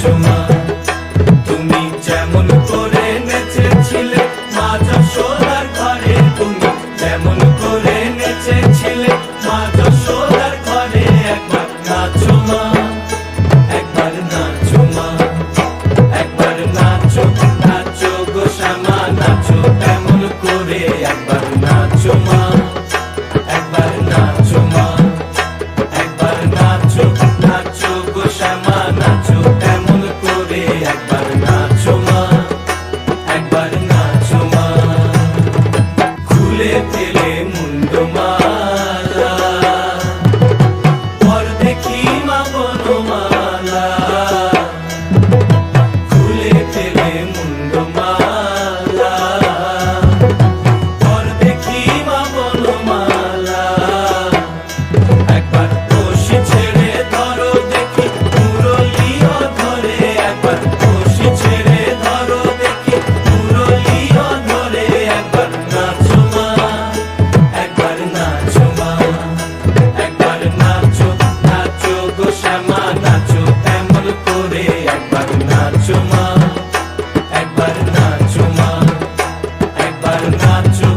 এনেছো মা তুমি যেমন করে নেচেছিলে মাজা সোলার ঘরে, তুমি যেমন করে নেচেছিলে মাজা সোলার ঘরে, একবার নাচো মা। your mind. একবার নাচো একবার নাচো